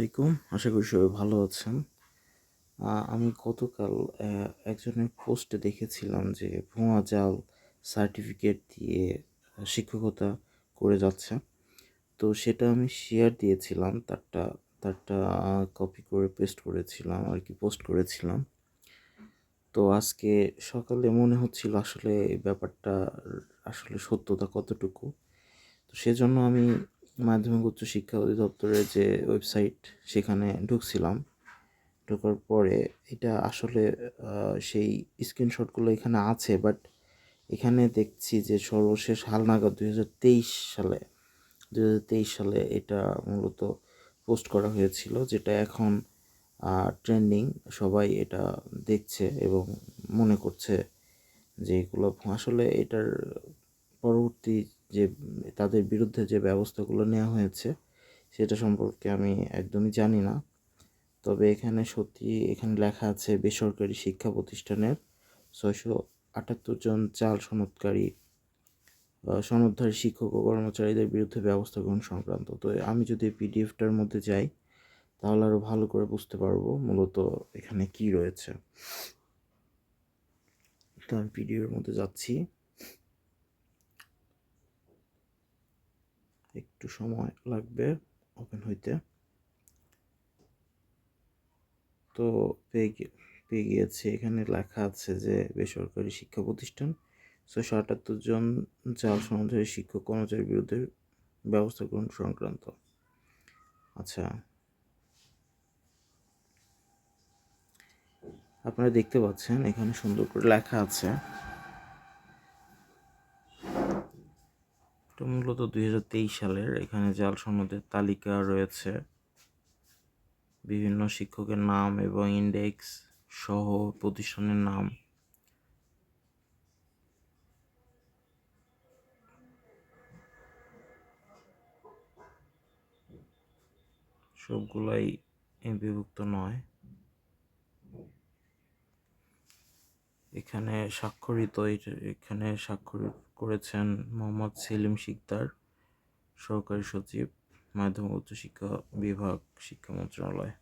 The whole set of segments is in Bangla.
আলাইকুম। আশা করি সবাই ভালো আছেন। আমি গতকাল একজনের পোস্টে দেখেছিলাম যে ভুয়া জাল সার্টিফিকেট দিয়ে শিক্ষকতা করে যাচ্ছে। তো সেটা আমি শেয়ার দিয়েছিলাম, তারটা তারটা কপি করে পেস্ট করেছিলাম, আর কি পোস্ট করেছিলাম। তো আজকে সকালে মনে হচ্ছিল আসলে ব্যাপারটা আসলে সত্যতা কতটুকু। তো সেজন্য আমি মাধ্যমিক উচ্চ শিক্ষা অধিদপ্তরের যে ওয়েবসাইট, সেখানে ঢুকছিলাম। ঢোকার পরে এটা আসলে সেই স্ক্রিনশটগুলো এখানে আছে, বাট এখানে দেখছি যে সর্বশেষ হালনাগাদ দুই হাজার তেইশ সালে, দুই হাজার তেইশ সালে এটা মূলত পোস্ট করা হয়েছিল, যেটা এখন ট্রেন্ডিং। সবাই এটা দেখছে এবং মনে করছে যে এগুলো, আসলে এটার পরবর্তী যে, তাদের বিরুদ্ধে যে ব্যবস্থাগুলো নেওয়া হয়েছে, সেটা সম্পর্কে আমি একদমই জানি না। তবে এখানে সত্যি এখানে লেখা আছে, বেসরকারি শিক্ষা প্রতিষ্ঠানের ছয়শো আটাত্তর জন চাল সনদকারী সনদধারী শিক্ষক ও কর্মচারীদের বিরুদ্ধে ব্যবস্থা গ্রহণ সংক্রান্ত। তো আমি যদি পিডিএফটার মধ্যে যাই, তাহলে আরও ভালো করে বুঝতে পারব মূলত এখানে কি রয়েছে। তো আমি পিডিএফের মধ্যে যাচ্ছি। একটু সময় লাগবে ওপেন হইতে। তো পেয়ে পেয়ে গিয়েছে। এখানে লেখা আছে যে বেসরকারি শিক্ষা প্রতিষ্ঠান। ছয়শো আটাত্তর জন চাল সমাজের শিক্ষক কর্মচারীর বিরুদ্ধে ব্যবস্থা গ্রহণ সংক্রান্ত। আচ্ছা। আপনারা দেখতে পাচ্ছেন এখানে সুন্দর করে লেখা আছে। এটা মূলত দুই হাজার তেইশ সালের এখানে জাল সনদের তালিকা রয়েছে। বিভিন্ন শিক্ষকের নাম এবং ইন্ডেক্স সহ প্রতিষ্ঠানের নাম। সবগুলাই বিভক্ত নয়। এখানে স্বাক্ষরিত এখানে স্বাক্ষর করেছেন মোহাম্মদ সেলিম শিকদার, সহকারী সচিব মাধ্যমিক উচ্চ শিক্ষা বিভাগ, শিক্ষা মন্ত্রণালয়।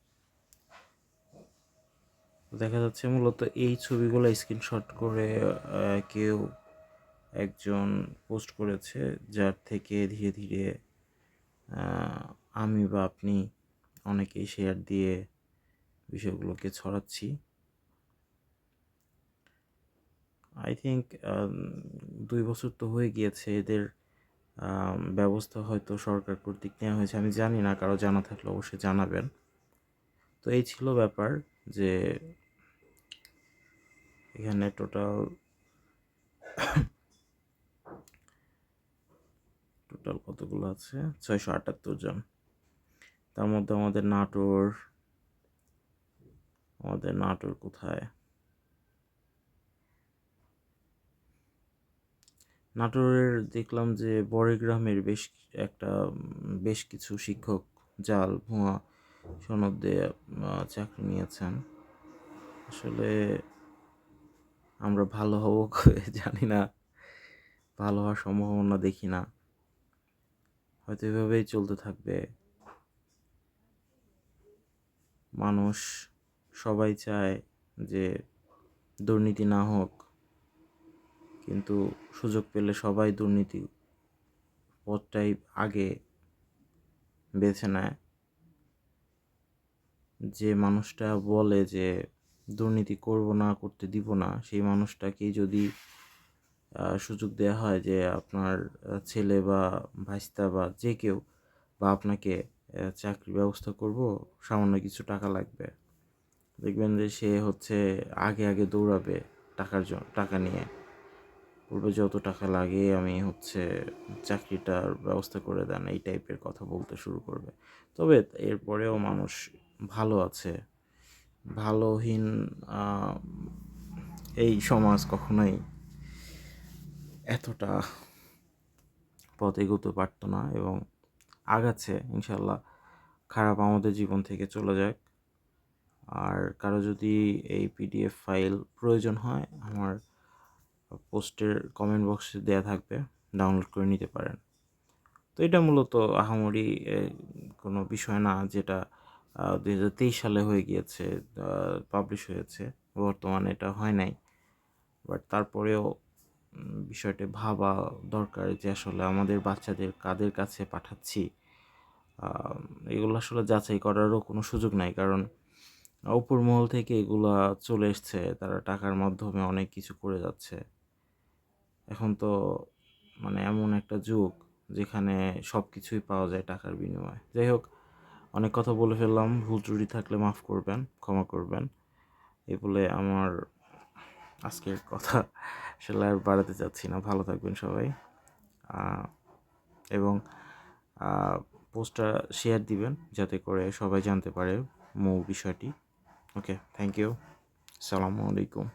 দেখা যাচ্ছে মূলত এই ছবিগুলো স্ক্রিনশট করে কেউ একজন পোস্ট করেছে, যার থেকে ধীরে ধীরে আমি বা আপনি অনেকেই শেয়ার দিয়ে বিষয়গুলোকে ছড়াচ্ছি। আই থিঙ্ক দুই বছর তো হয়ে গিয়েছে, এদের ব্যবস্থা হয়তো সরকার কর্তৃক নেওয়া হয়েছে। আমি জানি না, কারও জানা থাকলে অবশ্যই জানাবেন। তো এই ছিল ব্যাপার যে, এখানে টোটাল টোটাল কতগুলো আছে? ছয়শো আটাত্তর জন। তার মধ্যে আমাদের নাটোর আমাদের নাটোর কোথায়? নাটোরের দেখলাম যে বড়গ্রামের বেশ একটা বেশ কিছু শিক্ষক জাল, ভুয়া, সনদ দিয়ে চাকরি নিয়েছেন। আসলে আমরা ভালো হব জানি না। ভালো হওয়ার সম্ভাবনা দেখি না। হয়তো এভাবেই চলতে থাকবে। মানুষ সবাই চায় যে দুর্নীতি না হোক কিন্তু সুযোগ পেলে সবাই দুর্নীতি পথটাই আগে বেছে নেয়। যে মানুষটা বলে যে দুর্নীতি করব না করতে দিব না সেই মানুষটাকেই যদি সুযোগ দেওয়া হয় যে আপনার ছেলে বা ভাইস্তা বা যে কেউ বা আপনাকে আহ, চাকরির ব্যবস্থা করব সামান্য কিছু টাকা লাগবে। দেখবেন যে সে হচ্ছে আগে আগে দৌড়াবে টাকার জন্য টাকা নিয়ে। বলবে যত টাকা লাগে আমি হচ্ছে চাকরিটার ব্যবস্থা করে দেন, এই টাইপের কথা বলতে শুরু করবে। তবে এরপরেও মানুষ ভালো আছে, ভালোহীন এই সমাজ কখনোই এতটা পথ এগোতে পারতো না এবং আগাচ্ছে ইনশাল্লাহ খারাপ আমাদের জীবন থেকে চলে যাক। আর কারও যদি এই পিডিএফ ফাইল প্রয়োজন হয়, আমার পোস্টের কমেন্ট বক্সে দেওয়া থাকবে ডাউনলোড করে নিতে পারেন। তো এটা মূলত আহামরি কোনো বিষয় না যেটা দুই হাজার তেইশ সালে হয়ে গিয়েছে পাবলিশ হয়েছে, বর্তমানে এটা হয় নাই। বাট তারপরেও বিষয়টি ভাবা দরকার যে আসলে আমাদের বাচ্চাদের কাদের কাছে পাঠাচ্ছি। এগুলো আসলে যাচাই করারও কোনো সুযোগ নাই, কারণ উপর মহল থেকে এগুলা চলে এসছে, তারা টাকার মাধ্যমে অনেক কিছু করে যাচ্ছে। এখন তো মানে এমন একটা যুগ যেখানে সব কিছুই পাওয়া যায় টাকার বিনিময়ে। যাই হোক অনেক কথা বলে ফেললাম, ভুল ত্রুটি থাকলে মাফ করবেন, ক্ষমা করবেন। এই বলে আমার আজকের কথা আসলে আর বাড়াতে চাচ্ছি না। ভালো থাকবেন সবাই। এবং পোস্টটা শেয়ার দিবেন যাতে করে সবাই জানতে পারে মূল বিষয়টি। Okay, thank you. সালামু আলাইকুম।